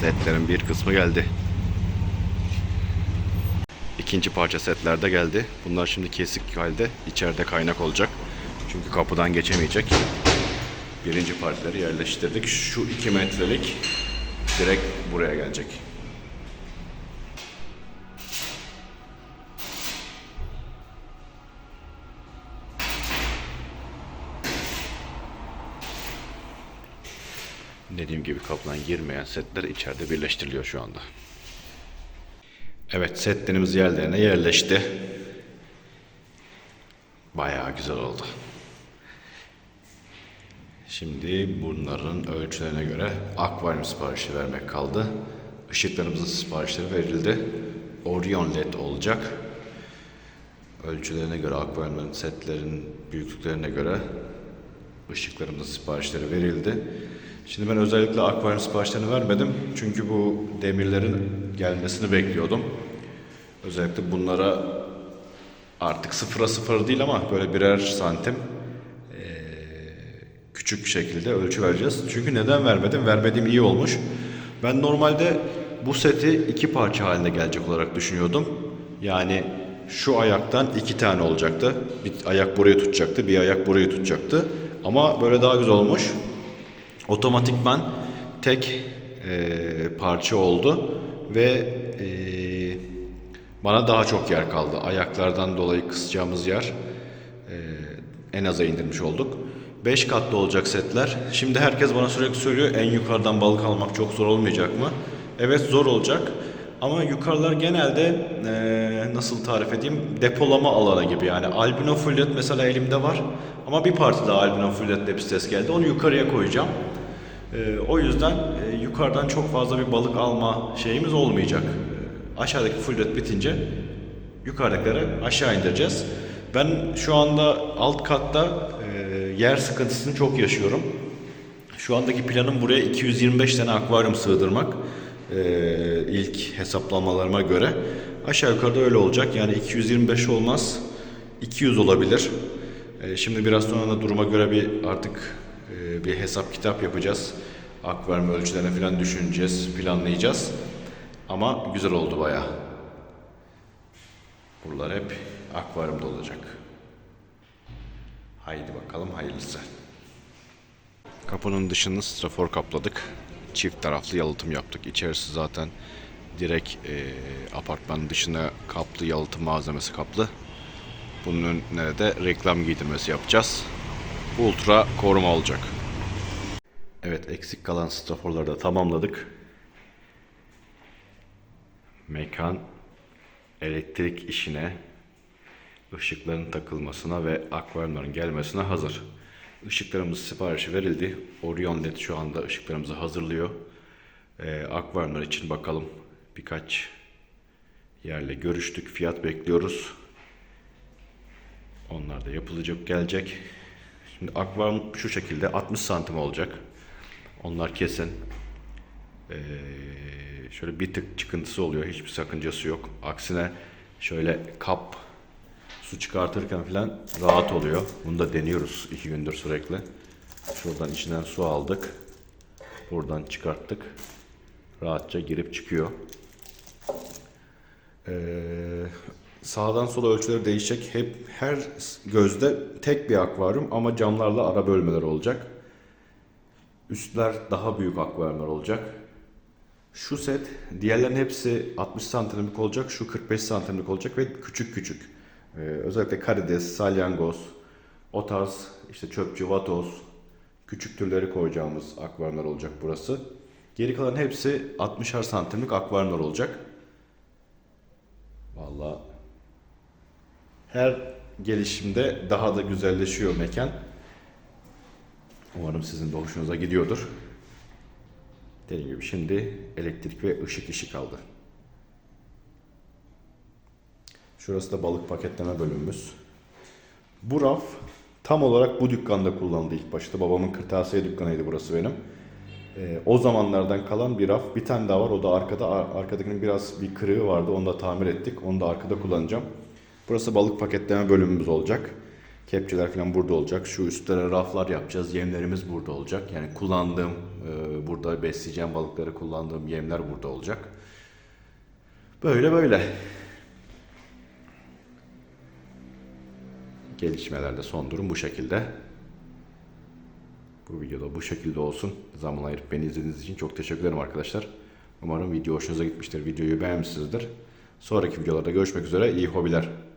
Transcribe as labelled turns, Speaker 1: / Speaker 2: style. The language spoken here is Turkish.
Speaker 1: Setlerin bir kısmı geldi. İkinci parça setler de geldi. Bunlar şimdi kesik halde içeride kaynak olacak. Çünkü kapıdan geçemeyecek. Birinci partileri yerleştirdik. Şu 2 metrelik direkt buraya gelecek. Dediğim gibi kapıdan girmeyen setler içeride birleştiriliyor şu anda. Evet setlerimiz yerlerine yerleşti. Bayağı güzel oldu. Şimdi bunların ölçülerine göre akvaryum siparişi vermek kaldı. Işıklarımızın siparişleri verildi. Orion LED olacak. Ölçülerine göre akvaryumların setlerin büyüklüklerine göre ışıklarımızın siparişleri verildi. Şimdi ben özellikle akvaryum siparişlerini vermedim. Çünkü bu demirlerin gelmesini bekliyordum. Özellikle bunlara artık sıfıra sıfır değil ama böyle birer santim küçük şekilde ölçü vereceğiz. Çünkü neden vermedim? Vermediğim iyi olmuş. Ben normalde bu seti iki parça halinde gelecek olarak düşünüyordum. Yani şu ayaktan iki tane olacaktı. Bir ayak burayı tutacaktı, bir ayak burayı tutacaktı. Ama böyle daha güzel olmuş. Otomatikman tek e, parça oldu ve e, bana daha çok yer kaldı. Ayaklardan dolayı kısacağımız yer e, en aza indirmiş olduk. 5 katlı olacak setler. Şimdi herkes bana sürekli söylüyor en yukarıdan balık almak çok zor olmayacak mı? Evet zor olacak. Ama yukarılar genelde eee, nasıl tarif edeyim depolama alanı gibi yani albino fullet mesela elimde var ama bir parti daha albino fullet lepistes geldi onu yukarıya koyacağım. Eee, o yüzden eee, yukarıdan çok fazla bir balık alma şeyimiz olmayacak. Eee, aşağıdaki fullet bitince yukarıdakileri aşağı indireceğiz. Ben şu anda alt katta e, yer sıkıntısını çok yaşıyorum. Şu andaki planım buraya 225 tane akvaryum sığdırmak. E, ilk hesaplamalarıma göre. Aşağı yukarıda öyle olacak. Yani 225 olmaz. 200 olabilir. E, şimdi biraz sonra da duruma göre bir artık e, bir hesap kitap yapacağız. Akvaryum ölçülerini falan düşüneceğiz, planlayacağız. Ama güzel oldu bayağı. Buralar hep akvaryumda olacak. Haydi bakalım hayırlısı. Kapının dışını strafor kapladık. Çift taraflı yalıtım yaptık. İçerisi zaten direkt e, apartmanın dışına kaplı yalıtım malzemesi kaplı. Bunun önüne de reklam giydirmesi yapacağız. Ultra koruma olacak. Evet eksik kalan straforları da tamamladık. Mekan elektrik işine, ışıkların takılmasına ve akvaryumların gelmesine hazır. Işıklarımız siparişi verildi. Orion LED şu anda ışıklarımızı hazırlıyor. Ee, akvaryumlar için bakalım birkaç yerle görüştük. Fiyat bekliyoruz. Onlar da yapılacak, gelecek. Şimdi akvaryum şu şekilde 60 santim olacak. Onlar kesin. Ee, şöyle bir tık çıkıntısı oluyor. Hiçbir sakıncası yok. Aksine şöyle kap su çıkartırken falan rahat oluyor. Bunu da deniyoruz iki gündür sürekli. Şuradan içinden su aldık. Buradan çıkarttık. Rahatça girip çıkıyor. Ee, sağdan sola ölçüleri değişecek. Hep her gözde tek bir akvaryum ama camlarla ara bölmeler olacak. Üstler daha büyük akvaryumlar olacak. Şu set diğerlerin hepsi 60 santimlik olacak. Şu 45 santimlik olacak ve küçük küçük. Ee, özellikle karides, salyangoz, o tarz işte çöpçü, vatoz, küçük türleri koyacağımız akvaryumlar olacak burası. Geri kalan hepsi 60'ar santimlik akvaryumlar olacak. Vallahi her gelişimde daha da güzelleşiyor mekan. Umarım sizin de hoşunuza gidiyordur. Dediğim gibi şimdi elektrik ve ışık işi kaldı. Şurası da balık paketleme bölümümüz. Bu raf tam olarak bu dükkanda kullanıldı ilk başta. Babamın kırtasiye dükkanıydı burası benim. Ee, o zamanlardan kalan bir raf. Bir tane daha var. O da arkada. Ar- Arkadakinin biraz bir kırığı vardı. Onu da tamir ettik. Onu da arkada kullanacağım. Burası balık paketleme bölümümüz olacak. Kepçeler falan burada olacak. Şu üstlere raflar yapacağız. Yemlerimiz burada olacak. Yani kullandığım, e, burada besleyeceğim balıkları kullandığım yemler burada olacak. Böyle böyle. Gelişmelerde son durum bu şekilde. Bu videoda bu şekilde olsun. Zaman ayırıp beni izlediğiniz için çok teşekkür ederim arkadaşlar. Umarım video hoşunuza gitmiştir. Videoyu beğenmişsinizdir. Sonraki videolarda görüşmek üzere. İyi hobiler.